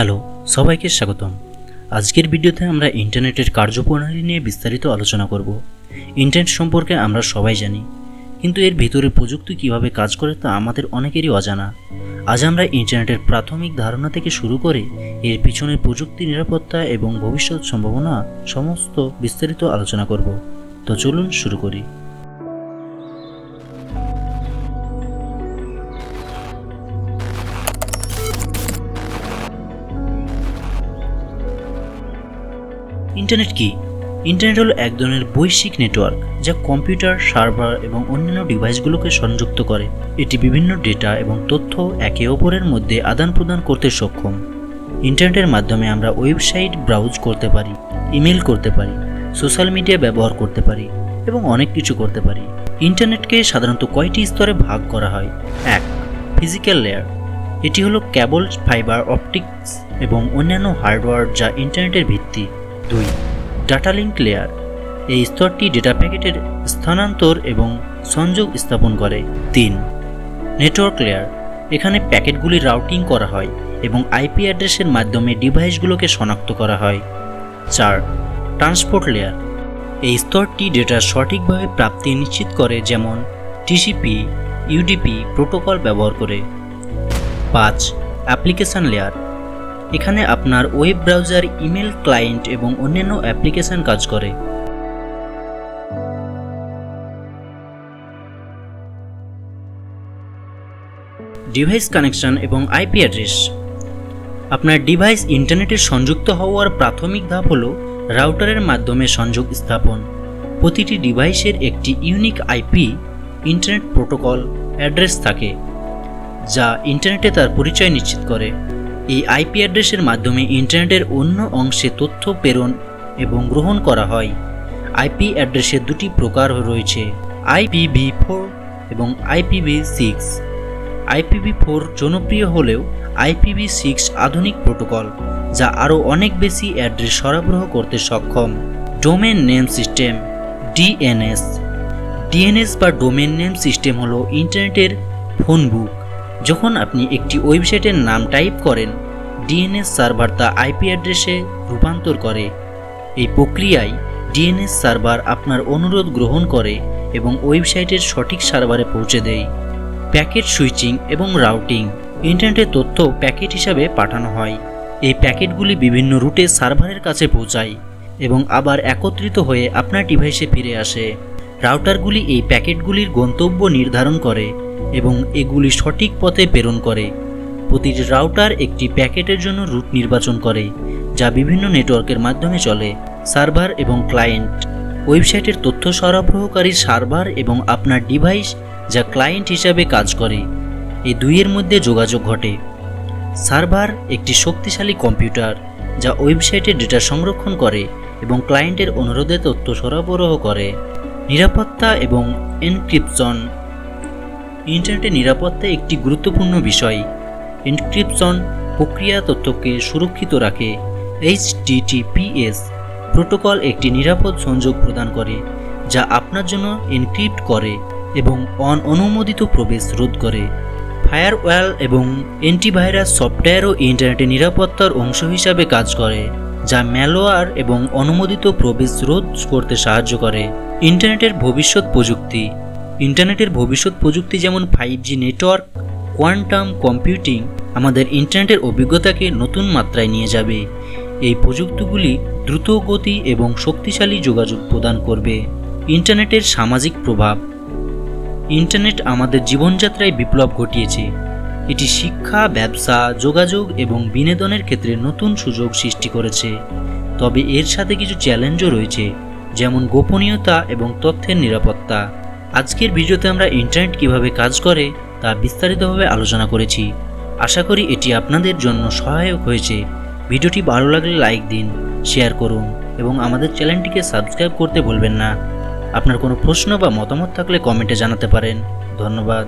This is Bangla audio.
হ্যালো, সবাইকে স্বাগতম। আজকের ভিডিওতে আমরা ইন্টারনেটের কার্যপ্রণালী নিয়ে বিস্তারিত আলোচনা করব। ইন্টারনেট সম্পর্কে আমরা সবাই জানি, কিন্তু এর ভিতরে প্রযুক্তি কীভাবে কাজ করে তা আমাদের অনেকেরই অজানা। আজ আমরা ইন্টারনেটের প্রাথমিক ধারণা থেকে শুরু করে এর পিছনে প্রযুক্তি নিরাপত্তা এবং ভবিষ্যৎ সম্ভাবনা সমস্ত বিস্তারিত আলোচনা করব। তো চলুন শুরু করি। ইন্টারনেট কি? ইন্টারনেট হলো এক ধরনের বৈশ্বিক নেটওয়ার্ক যা কম্পিউটার, সার্ভার এবং অন্যান্য ডিভাইসগুলোকে সংযুক্ত করে। এটি বিভিন্ন ডেটা এবং তথ্য একে অপরের মধ্যে আদান প্রদান করতে সক্ষম। ইন্টারনেটের মাধ্যমে আমরা ওয়েবসাইট ব্রাউজ করতে পারি ইমেল করতে পারি, সোশ্যাল মিডিয়া ব্যবহার করতে পারি এবং অনেক কিছু করতে পারি। ইন্টারনেটকে সাধারণত কয়টি স্তরে ভাগ করা হয়? এক, ফিজিক্যাল লেয়ার। এটি হলো কেবল ফাইবার, অপটিক্স এবং অন্যান্য হার্ডওয়্যার যা ইন্টারনেটের ভিত্তি। দুই, ডাটা লিঙ্ক লেয়ার। এই স্তরটি ডেটা প্যাকেটের স্থানান্তর এবং সংযোগ স্থাপন করে। তিন, নেটওয়ার্ক লেয়ার। এখানে প্যাকেটগুলি রাউটিং করা হয় এবং আইপি অ্যাড্রেসের মাধ্যমে ডিভাইসগুলোকে শনাক্ত করা হয়। চার, ট্রান্সপোর্ট লেয়ার। এই স্তরটি ডেটার সঠিকভাবে প্রাপ্তি নিশ্চিত করে, যেমন টিসিপি ইউডিপি প্রোটোকল ব্যবহার করে। পাঁচ, অ্যাপ্লিকেশন লেয়ার। এখানে আপনার ওয়েব ব্রাউজার, ইমেল ক্লায়েন্ট এবং অন্যান্য অ্যাপ্লিকেশন কাজ করে। ডিভাইস কানেকশন এবং আইপি অ্যাড্রেস। আপনার ডিভাইস ইন্টারনেটে সংযুক্ত হওয়ার প্রাথমিক ধাপ হল রাউটারের মাধ্যমে সংযোগ স্থাপন। প্রতিটি ডিভাইসের একটি unique IP internet protocol, address থাকে, যা ইন্টারনেটে তার পরিচয় নিশ্চিত করে। এই আইপি অ্যাড্রেসের মাধ্যমে ইন্টারনেটের অন্য অংশে তথ্য প্রেরণ এবং গ্রহণ করা হয়। আইপি অ্যাড্রেসের দুটি প্রকার রয়েছে আইপিভি ফোর এবং আইপিভি সিক্স আইপিভি ফোর জনপ্রিয় হলেও আইপিভি সিক্স আধুনিক প্রোটোকল, যা আরও অনেক বেশি অ্যাড্রেস সরবরাহ করতে সক্ষম। Domain name system DNS DNS বা ডোমেন নেম সিস্টেম হলো ইন্টারনেটের ফোন বুক, যখন আপনি একটি ওয়েবসাইটের নাম টাইপ করেন ডিএনএস সার্ভার তা আইপি অ্যাড্রেসে রূপান্তর করে। এই প্রক্রিয়ায় ডিএনএস সার্ভার আপনার অনুরোধ গ্রহণ করে এবং ওয়েবসাইটের সঠিক সার্ভারে পৌঁছে দেয়। প্যাকেট সুইচিং এবং রাউটিং ইন্টারনেটের তথ্য প্যাকেট হিসাবে পাঠানো হয়। এই প্যাকেটগুলি বিভিন্ন রুটে সার্ভারের কাছে পৌঁছায় এবং আবার একত্রিত হয়ে আপনার ডিভাইসে ফিরে আসে। রাউটারগুলি এই প্যাকেটগুলির গন্তব্য নির্ধারণ করে এবং এগুলি সঠিক পথে প্রেরণ করে। প্রতিটি রাউটার একটি প্যাকেটের জন্য রুট নির্বাচন করে, যা বিভিন্ন নেটওয়ার্কের মাধ্যমে চলে, সার্ভার এবং ক্লায়েন্ট। ওয়েবসাইটের তথ্য সরবরাহকারী সার্ভার এবং আপনার ডিভাইস যা ক্লায়েন্ট হিসাবে কাজ করে। এই দুইয়ের মধ্যে যোগাযোগ ঘটে। সার্ভার একটি শক্তিশালী কম্পিউটার, যা ওয়েবসাইটে ডেটা সংরক্ষণ করে এবং ক্লায়েন্টের অনুরোধে তথ্য সরবরাহ করে। নিরাপত্তা এবং এনক্রিপশন। ইন্টারনেটের নিরাপত্তা একটি গুরুত্বপূর্ণ বিষয়। এনক্রিপশন প্রক্রিয়া তথ্যকে সুরক্ষিত রাখে। এইচটিটিপিএস প্রোটোকল একটি নিরাপদ সংযোগ প্রদান করে, যা আপনার জন্য এনক্রিপ্ট করে এবং অন অনুমোদিত প্রবেশ রোধ করে। ফায়ারওয়াল এবং অ্যান্টিভাইরাস সফটওয়্যারও ইন্টারনেটের নিরাপত্তার অংশ হিসাবে কাজ করে, যা ম্যালওয়্যার এবং অনুমোদিত প্রবেশ রোধ করতে সাহায্য করে। ইন্টারনেটের ভবিষ্যৎ প্রযুক্তি। ইন্টারনেটের ভবিষ্যৎ প্রযুক্তি যেমন five G network quantum computing আমাদের ইন্টারনেটের অভিজ্ঞতাকে নতুন মাত্রায় নিয়ে যাবে। এই প্রযুক্তিগুলি দ্রুত গতি এবং শক্তিশালী যোগাযোগ প্রদান করবে। ইন্টারনেটের সামাজিক প্রভাব। ইন্টারনেট আমাদের জীবনযাত্রায় বিপ্লব ঘটিয়েছে। এটি শিক্ষা, ব্যবসা, যোগাযোগ এবং বিনোদনের ক্ষেত্রে নতুন সুযোগ সৃষ্টি করেছে। তবে এর সাথে কিছু চ্যালেঞ্জও রয়েছে, যেমন গোপনীয়তা এবং তথ্যের নিরাপত্তা। আজকের ভিডিওতে আমরা ইন্টারনেট কীভাবে কাজ করে তা বিস্তারিতভাবে আলোচনা করেছি। আশা করি এটি আপনাদের জন্য সহায়ক হয়েছে। ভিডিওটি ভালো লাগলে লাইক দিন, শেয়ার করুন এবং আমাদের চ্যানেলটিকে সাবস্ক্রাইব করতে ভুলবেন না। আপনার কোনো প্রশ্ন বা মতামত থাকলে কমেন্টে জানাতে পারেন। ধন্যবাদ।